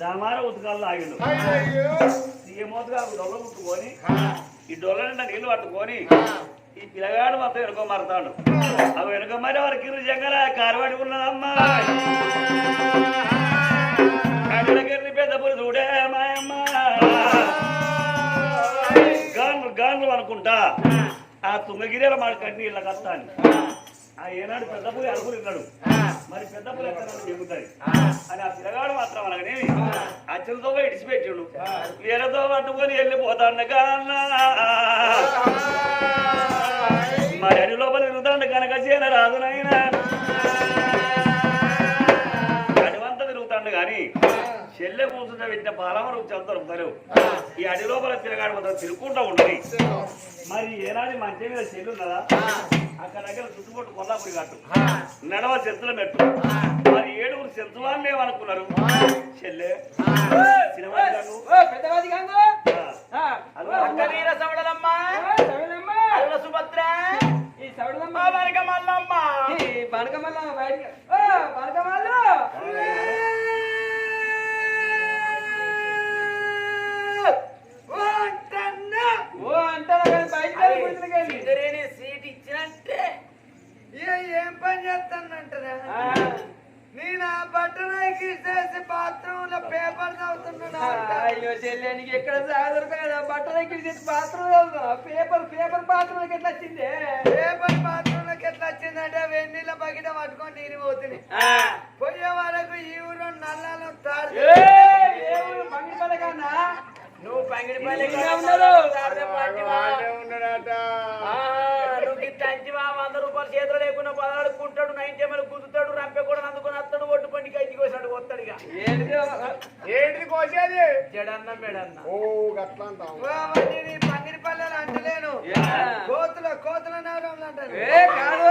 దామార ఉతకాలు ఆగిండు ఈ మూతగా డొల్ల ముట్టుకొని ఈ డొల్ల నిండా నీళ్ళు పట్టుకొని ఈ పిల్లగాడు మొత్తం వెనుక మారుతాడు. అవి వెనుక మరి వారికి జంగల కారు ఉన్నదమ్మా. అక్కడికి పెద్ద పులి చూడే మాయమ్మ. గాన్లు గాన్లు అనుకుంటా. ఆ తుంగగిరి మాట కట్టి ఇళ్ళ కష్టాన్ని ఆ ఏనాడు పెద్ద పులి అనుకున్నాడు మరి పెద్ద పులి ఎక్కడ చెబుతాయి అని ఆ పిల్లగాడు మాత్రం అనగానే అచ్చలతో ఇడిచిపెట్టాడు. వేరేతో పట్టుకొని వెళ్ళిపోతాడు కాన్నా మరి అడి లోపల తిరుగుతాడు కనుక చేన రాదు నాయన. అడివంతా తిరుగుతాడు కానీ చెల్లె కూర్చుంటే పెట్టిన పాలమరు చెప్తారు దొరుకుతలేవు ఈ అడి లోపల పిల్లగాడు మొత్తం తిరుగుకుంటా ఉండదు మరి ఏనాది మంచి మీద చెల్లు ఉన్నదా అక్కడ దగ్గర చుట్టుపట్టు కొల్లాపురి కట్టు నడవ చెత్తుల మెట్టు మరి ఏడుగురు చెత్తు వాళ్ళు ఏమనుకున్నారు చెల్లె. సినిమా పెద్దవాది సవడలమ్మ. సుభద్ర. ఈ సౌడలమ్మ బాబారిక మల్లమ్మ ఈ పనకమల్ల బయటికి ఓ పనకమల్లు ఓ అంటారా కానీ బయటికి వెళ్ళి. ఇచ్చినంటే ఏం పని చేస్తానంటారా? నేను ఆ బట్టలకి చేసి బాత్రూమ్లో పేపర్ చదువుతున్నాను అయ్యో చెల్లె నీకు ఎక్కడ బట్టలు ఎక్కి చేసి బాత్రూమ్ వెళ్తున్నా పేపర్ పేపర్ బాత్రూమ్ ఎట్లా వచ్చింది? పేపర్ బాత్రూమ్లోకి ఎట్లా వచ్చిందంటే వెన్నీళ్ళ బకెట పట్టుకొని నేను పోతుంది. పోయే వరకు ఈ ఊరు నల్లాలు తాడు. కన్నా నువ్వు ఉన్నారు. రూపాయలు చేతులు లేకుండా పదాడుకుంటాడు నైన్ టైంలు కుదుతాడు రంపె కూడా అందుకొని వస్తాడు ఒడ్డు పండి కైకి కోసాడు వస్తాడు ఇక? ఏంటిది కోసేది? జడన్న మెడన్న. ఓ అంటావు పంగిడి పల్లెలు అంటలేను. యా. కోతుల కోతుల ఏ కాదు.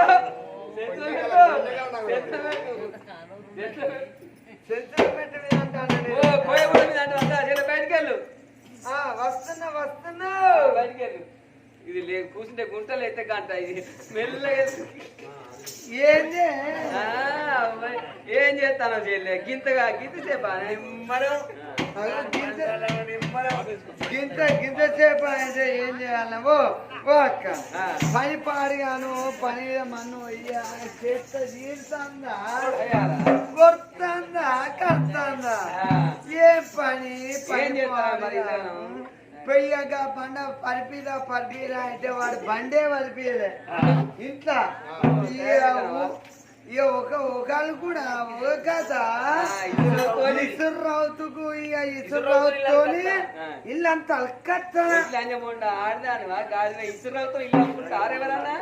సెంచురీ మీద అంటాను. ఓ నేను. పోయే కూడా మీద అంటే వస్తా చెల్లె బయటికి వెళ్ళు. ఆ, వస్తున్నా వస్తున్నా. బయటికి వెళ్ళు. ఇది లే కూర్చుంటే గుంటలు అయితే గంట ఇది. మెల్లగా ఏం చేస్తాను చెల్లె గింతగా గింత గింజ గింత. గింత అయితే ఏం చేయాలి ఓ అక్క. పని పాడిగాను పని మన్ను అయ్యా చేత తీరుతుందా? కొడుతుందా? కడుతుందా. ఏం పని? పని పాడిగాను. పెయ్యగా బండ పరిపిదా పరిపిదా అంటే వాడు బండే పరిపియలే. ఇంట్లో. ఇక ఒక ఒకళ్ళు కూడా ఒక కథ ఇసురుతోని. ఇసుర్రావుతుకు ఇక ఇసుర్రావుతోని ఆ. ఇల్లంతా అల్కత్తా. ఆడదానివా? గాలిలో ఇసురుతో ఇల్లు ఎవరన్నా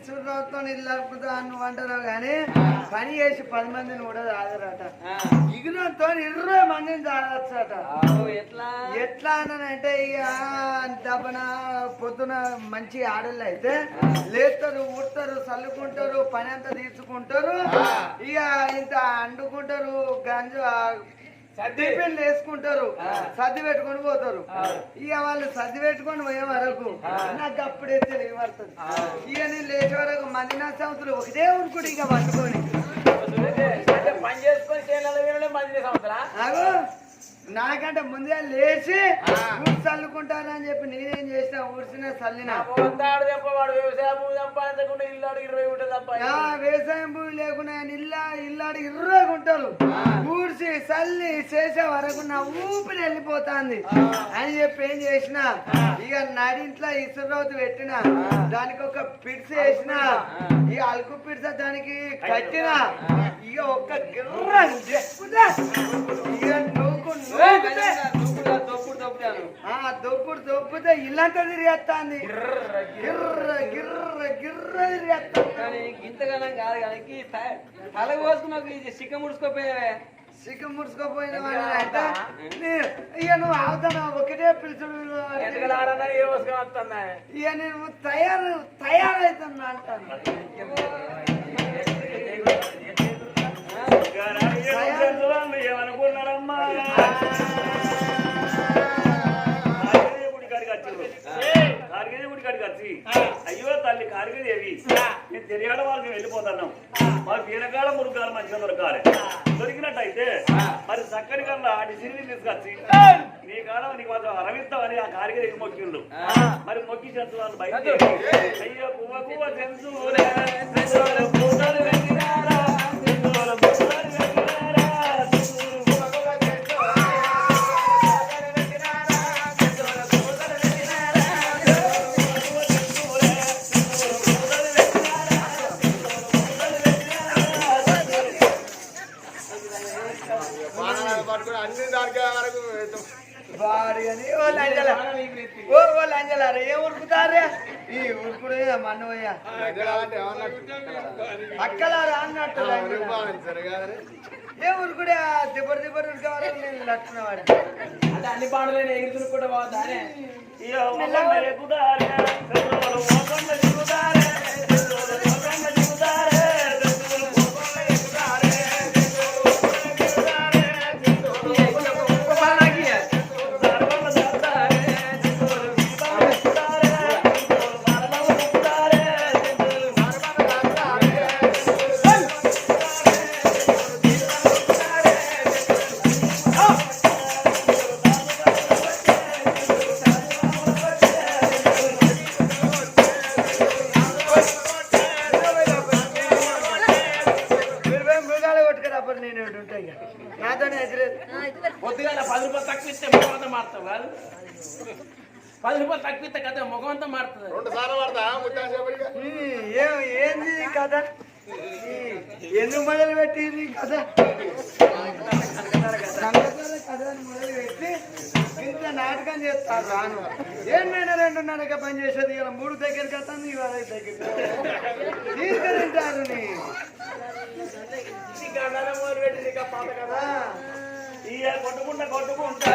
ఇసుర్రావుతో ఇల్లు అల్పుతా నువ్వు అంటున్నావు కానీ పని చేసి పది మందిని కూడా తాగరట. ఇగునంతో ఇరవై మందిని తాగచ్చట. ఎట్లా? ఎట్లా అంటే ఇక దబ్బన పొద్దున మంచి ఆడళ్ళు అయితే లేస్తారు ఉడతారు చల్లుకుంటారు పని అంతా తీర్చుకుంటారు. ఇక ఇంత అండుకుంటారు గంజు టిఫిన్లు వేసుకుంటారు. సర్ది పెట్టుకొని పోతారు. ఇక వాళ్ళు సర్ది పెట్టుకొని పోయే వరకు నాకు అప్పుడే తెలియబడుతుంది ఇక నేను లేచే వరకు మంది నా సంవత్సరం ఒకటే ఉరుకుడు ఇక పట్టుకొని పని చేసుకొని మంది సంవత్సరా? నాకంటే ముందే లేచి చల్లుకుంటానని చెప్పి నేనేం చేసిన ఊడ్చిన చల్లిన. వ్యవసాయ భూమి లేకుండా ఇల్లా ఇల్లాడి ఇర్రగా ఉంటారు ఊడ్చి చల్లి చేసే వరకు నా ఊపిరి వెళ్ళిపోతాంది. అని చెప్పి ఏం చేసిన ఇక నడింట్లో ఇసురవతి పెట్టిన దానికి ఒక పిడిసి వేసిన ఇక అలుకు పిడిస దానికి కట్టిన. ఇక ఒక్క గిర్ర. ఇక దొప్పుడు దొబ్బితే ఇల్లంతా తిరిగేస్తాంది గిర్ర గిర్ర. గిర్ర తిరిగేస్తాంది కానీ ఇంతగానం కాదు కానీ తల కోసుకున్నాక ఇది సిక్క ముడుచుకోపోయావే. సిగ్గు ముడుచుకోపోయిన ఇక నువ్వు అవుతాను ఒకటే పిలుచుడు ఇక నేను తయారు తయారైతున్నా అంటాను. ఏమనుకున్నారమ్మా అయ్యో తల్లి కార్గిదేవి నేను తెలియడం వాళ్ళకి వెళ్ళిపోతున్నాం మాకు వీరకాల మురుగాలు మంచిగా దొరకాలి దొరికినట్టయితే మరి చక్కని కల్లా డిసిని తీసుకొచ్చి నీ కాడ నీకు మాత్రం అరవిస్తామని ఆ. కార్గిరి మొక్కిండు మరి మొక్కి చెంచు వాళ్ళు బయట అయ్యో పువ్వ పువ్వ చెంచులే ఓ లంజల ఓ ఓ లంజలారా ఏ ఉరుకుతారే ఈ ఉరుకుడు ఏమన్నట్టు అక్కలారా అన్నట్టు ఏ ఉరుకుడే దిబ్బరు దిబ్బరు ఉరికేవారు నేను లట్టుకున్నవాడు అంటే అన్ని పాటలైనా ఎగురుతులు కూడా బాగుందానే వస్తుంది పెట్టి పాత కదా ఆ. కొట్టుకుంటా కొట్టుకుంటా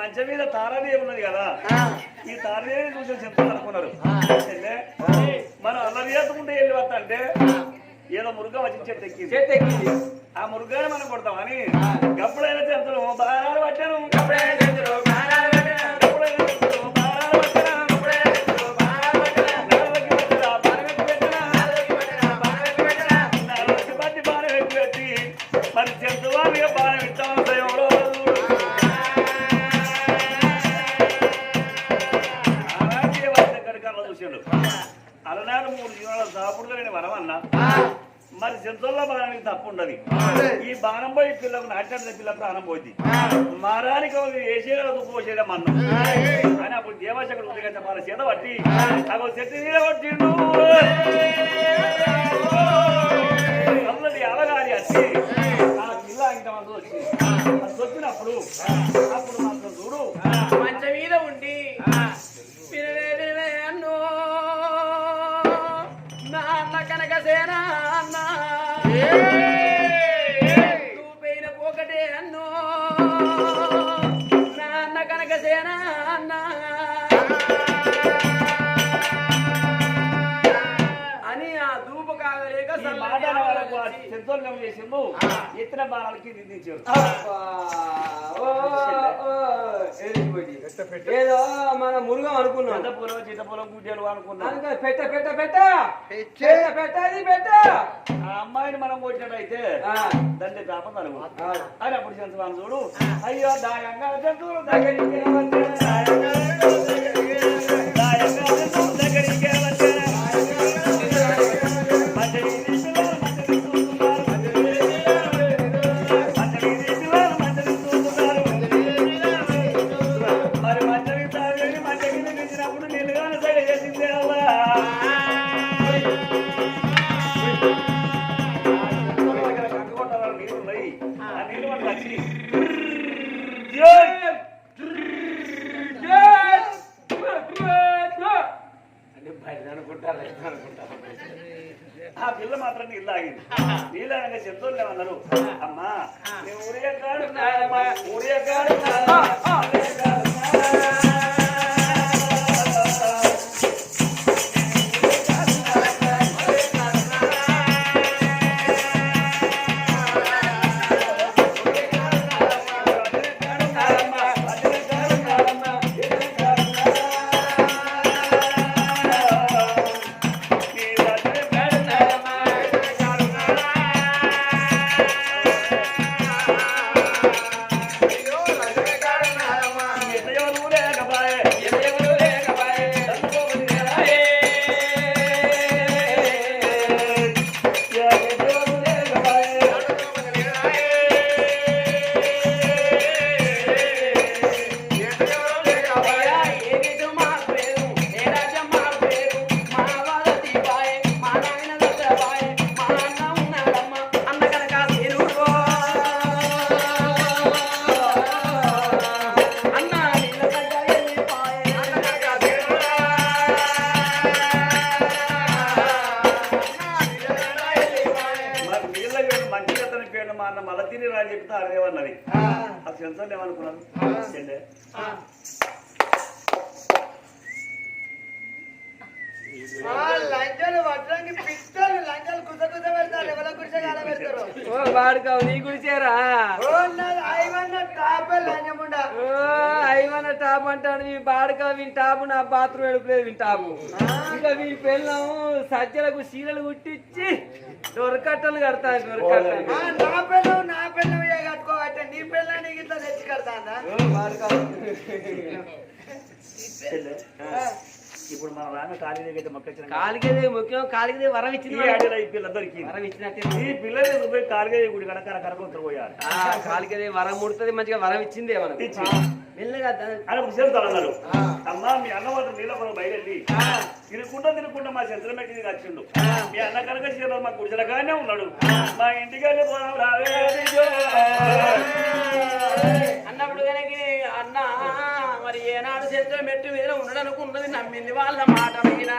మంచం మీద తారాదేవి ఉన్నది కదా. ఈ తారాదేవి చూసి చెప్తాను అనుకున్నారు మనం అల్లరి చేసుకుంటే వెళ్ళి వస్తా అంటే ఏదో మురుగా వచ్చి ఎక్కింది. చేతి ఎక్కింది. ఆ మురుగాని మనం కొడతామని గప్పుడైనా చెంతలు బాణాలు పట్టాను. గప్పుడైనా ఉండదు ఈ బాణం పోయి పిల్లకు నాటాడిన పిల్ల ప్రాణం పోయింది. మరానికి వేసేది పోసేదే మన్నం. అని అప్పుడు దేవాశకుడు ఉదయం వాళ్ళ చేత పట్టి అగో చెట్టు అల్లది వచ్చి ఆ పిల్ల ఇంత మంది వచ్చి అది వచ్చినప్పుడు అప్పుడు మాత్రం చూడు. మంచం మీద ఉండి Yeah! ధూప కాగలేక ఈ మాట అనే వాళ్ళకు చేసిండు ఎత్తిన బాణాలకి నిందించారు. ఏదో మన మురుగం అనుకున్నాం. పెద్ద పొలం చిన్న పొలం గుడ్డలు అనుకున్నాను అందుకని పెట్ట పెట్ట పెట్ట. పెట్ట. పెట్ట అది పెట్ట. ఆ అమ్మాయిని మనం కొట్టినట్టయితే ఆ. దండే కాపదాను ఆ. అని అప్పుడు చెంచువాను చూడు. అయ్యో దాయంగా జంతువులు దగ్గరికి అనుకుంటారు ఎట్లా అనుకుంటారు ఆ. పిల్ల మాత్రం నీళ్ళు ఆగింది నీళ్ళు అనగా చెప్తూనే అన్నారు అమ్మా నేను ఊరియకాడు ఊరియకాడు ఓ వాడుకావు నీ గుడిచేరా ఐవన్న టాపే అంటాడు మీ బాడక వీని టాపు నా బాత్రూమ్ ఎడుపులేదు వీని టాపు. ఇంకా వీని పెళ్ళం సజ్జలకు చీరలు కుట్టించి దొరకట్టలు కడతాను దొరకట్టలు ఇప్పుడు మన రామ ఖాళీ దగ్గర మొక్క కాలికేదే ముఖ్యం కాలికేదే వరం ఇచ్చింది ఆడిలో ఈ పిల్ల దొరికింది వరం ఇచ్చినట్టే ఈ పిల్లలు పోయి కాలుగా గుడి కనుక కరకొత్తరు పోయారు. ఆ, కాలికేదే వరం ముడుతుంది మంచిగా వరం ఇచ్చిందే మనకు. మెల్లగా అని ఒక చేరుతారు అన్నారు అమ్మా మీ అన్న మాత్రం నీళ్ళ పొలం బయలుదేరి. తినుకుంటా తినుకుంటా మా చంద్ర మెట్టికి వచ్చిండు మీ అన్న కనుక చీరలు మా గుడిసెలగానే ఉన్నాడు. మా ఇంటికి వెళ్ళి పోదాం రావే. అన్నప్పుడు కనుక అన్న మరి ఏనాడు చేతిలో మెట్టు మీద ఉండడనుకున్నది నమ్మింది వాళ్ళ మాట మీద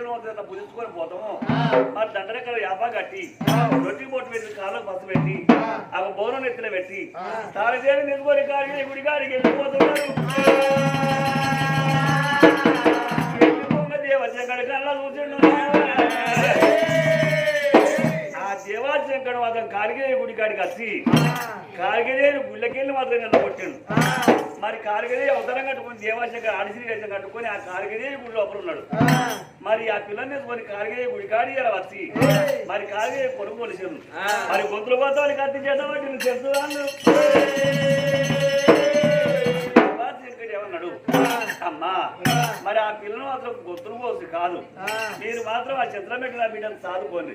గొర్రెపిల్లలు మొత్తం పులుచుకొని పోతాము. మరి దండరెక్కల యాప కట్టి రొట్టి బొట్టు పెట్టి కాళ్ళకు బస్సు పెట్టి ఆ. బోనం ఎత్తున పెట్టి తారదేవి నిలుగొని కాడికి గుడి కాడికి వెళ్ళిపోతున్నారు. దేవశంకర్ కళ్ళ కూర్చుండు దేవాశంకర్ మాత్రం కాలిగే గుడి కాడికి వచ్చి కాలిగే గుళ్ళకెళ్ళి మాత్రం కొట్టిండు. మరి కాలిగదే అవసరం కట్టుకొని దేవాశంకర్ వేషం కట్టుకొని ఆ కాలిగదే గుడి లోపల ఉన్నాడు. మరి ఆ పిల్లని తీసుకొని కాలిగే గుడి కాడి ఇలా వచ్చి మరి కాలిగే కొడుకు కొలిసిండు. మరి గొంతులు పోతాను కత్తి చేద్దామంటే తెలుసు ఏమన్నాడు అమ్మా మరి ఆ పిల్లలు మాత్రం గొంతులు పోసి కాదు. మీరు మాత్రం ఆ చిత్రం పెట్టిన బిడ్డను సాదుకోండి.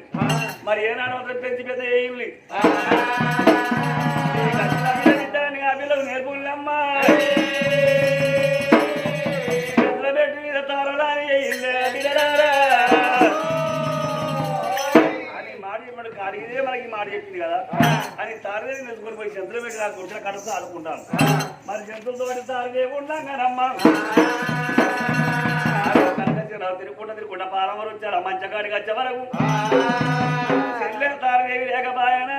మరి ఏనాడు మాత్రం పెంచి పెద్ద ఏమి ఆ. పిల్లలు నేర్పులమ్మా చిత్రం పెట్టి మీద మాట చెప్పింది కదా? అని తారదే నెచ్చుకొని పోయి చంద్రం పెట్టి నాకు వచ్చిన ఆడుకుంటాను. మరి జంతువులతో పడి తారదే ఉన్నాగానమ్మా తిరుగుకుంటా తిరుగుకుంటా పాలమరు వచ్చారు మంచకాడికి వచ్చే వరకు. చెల్లె తారదేవి లేకపాయనా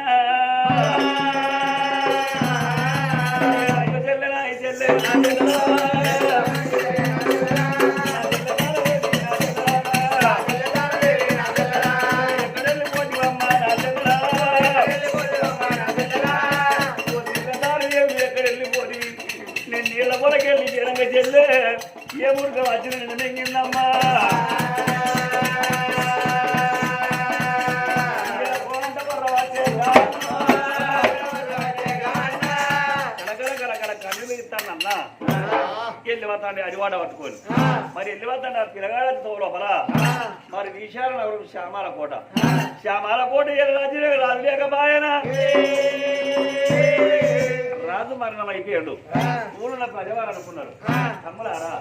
శ్యామాల కోట. శ్యామాల కోట రాజు రాజు లేకపాయన రాజు మరణం అయిపోయాడు. పూలున్న ప్రజవారు అనుకున్నారు. కమ్మలారా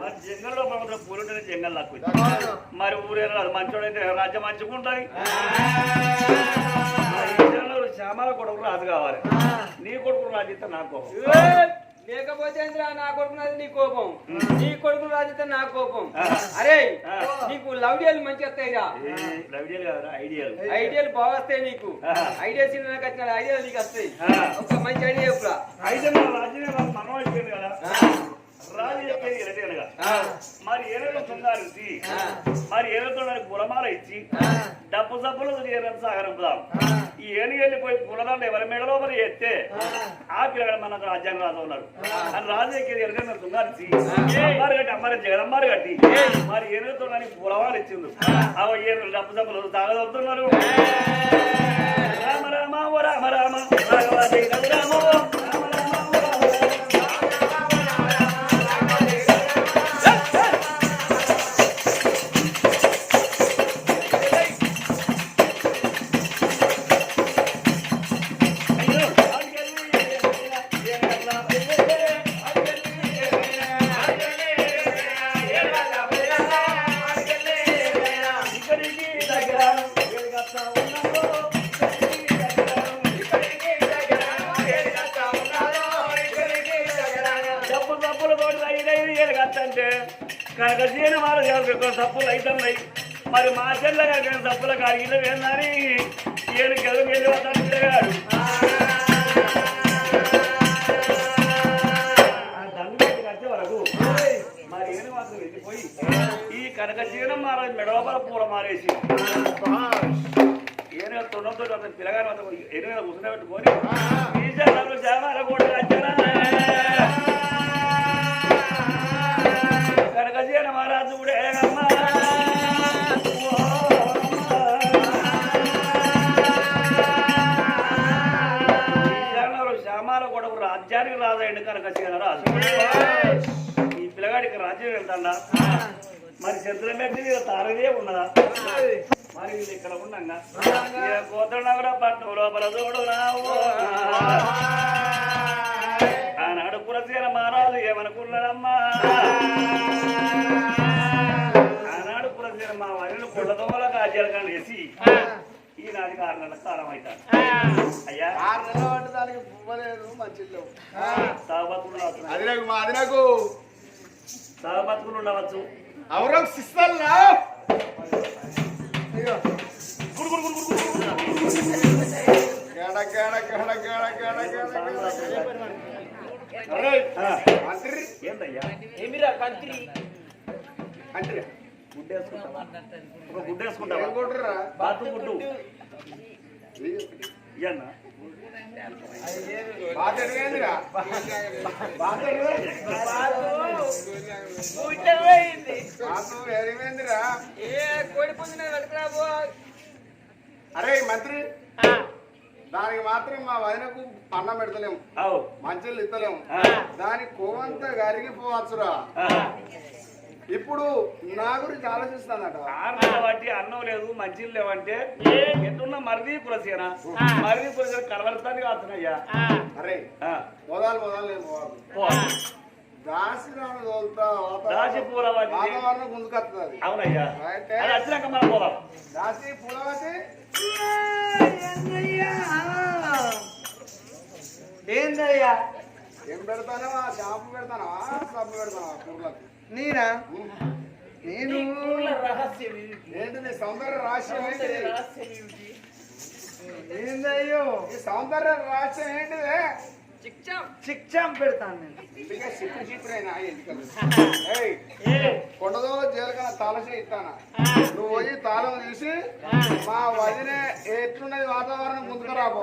మరి జంగల్లో పడుతున్న పూలుంటేనే జంగల్ నాకు మరి ఊరేనా మంచోడైతే రాజ్యం మంచుకుంటాయి శ్యామాల కొడుకు రాజు కావాలి. నీ కొడుకు రాజు ఇస్తే నా కోపం. లేకపోతే నా కొడుకు నాది నీ కోపం. నీ కొడుకు రాజుతే నా కోపం. అరే. నీకు లవ్డియాలు మంచి వస్తాయిరా ఐడియల్. ఐడియల్ బాగా వస్తాయి నీకు. ఐడియా సినిమా వచ్చిన ఐడియాలు నీకు వస్తాయి. ఒక మంచి ఐడియా చెప్పురా. అయితే మన రాజ్యమే మన మనం అయిపోయింది కదా రాజు చెప్పేది ఎరటి అనగా మరి ఏనుగు సుందారించి మరి ఏనుగుతో నాకు పులమాల ఇచ్చి డబ్బు సబ్బులు ఏనుగు సాగరంపుదాం ఈ ఏనుగు వెళ్ళిపోయి పులదాన్ని ఎవరి మెడలో మరి ఎత్తే ఆ. పిల్లగాడు మన రాజ్యాంగ రాజు ఉన్నాడు. అని రాజు ఎక్కేది ఎరుగ సుందారించి అమ్మారు కట్టి అమ్మారు జగదమ్మారు కట్టి మరి ఏనుగుతో నాకు పులమాలు ఇచ్చింది ఆ. ఏనుగు డబ్బు సబ్బులు తాగదవుతున్నారు రామ రామ రామ రామ రాఘవ కనుక జీన తప్పులు అవుతున్నాయి మరి మా చెల్ల కనుక తప్పుల కాడికి ఏందని? ఏడు గెలుగు వెళ్ళి వస్తాను పిల్లగాడు ఈ కనక జీవనం మార మెడవపల పూల మారేసి ఏనుగ తొండంతో అతను పిల్లగాడు అతను ఎనుగ కూర్చుని పెట్టుకొని ఈ జనాలు జామాల కూడా పెట్టి తారదే ఉన్నదా మరి వీళ్ళు ఇక్కడ ఉండగా కోతనగర పట్నం లోపల చూడు రావు ఆనాడు పురసేన మహారాజు ఏమనుకున్నాడమ్మా ఆనాడు పురసేన మా వారిని కుళ్ళదోమల కాజ్యాలు కానీ వేసి ఈ నాటికి ఆరు నెలల కాలం అవుతాను అయ్యా ఆరు నెలల దానికి పువ్వలేదు మంచిలో సహబతులు అది నాకు మా అది నాకు సహబతులు ఉండవచ్చు ఏందయ్యా? ఏమిరా కంత్రి అంట్రి గుడ్డేసుకుంటావా? గుడ్డేసుకుంటావా? కొట్టురా బాతు గుడ్డు. ఇయ్యన్నా? అరే మంత్రి. దానికి మాత్రం మా వదినకు అన్నం పెడతలేము మంచిలు ఇస్తలేము. దాని కోవంతా కరిగిపోవచ్చురా. ఇప్పుడు నా గురించి ఆలోచిస్తానట. బట్టి అన్నం లేదు మంచిలు లేవంటే ఎట్టున్న మరిది కులసేన మరిది కులసేన కలవరతాన్ని కాస్తున్నాయ్యా అరే ఆ, మొదలు మొదలు నేను పోవాలి. తోలుతా దాసి పూలవతి. వాతావరణం అవునయ్యా. అయితే అది వచ్చినాక మనం పోదాం. దాసి పూలవతి ఏందయ్యా? ఏం పెడతానో ఆ షాంపూ పెడతానా సబ్బు పెడతానా పూర్లకు నేనా? నేను రహస్యం ఇది. ఏంటి నీ సౌందర్య రహస్యం ఏమిటి? ఏందయ్యో? ఈ సౌందర్య రహస్యం ఏంటిదే? శిక్షం పెడతాను నేను. కొండదోల జీలకన తాళసే ఇస్తానా? నువ్వు పోయి తాళం తీసి మా వదినే ఎట్లున్నది వాతావరణం ముందుకు రాబో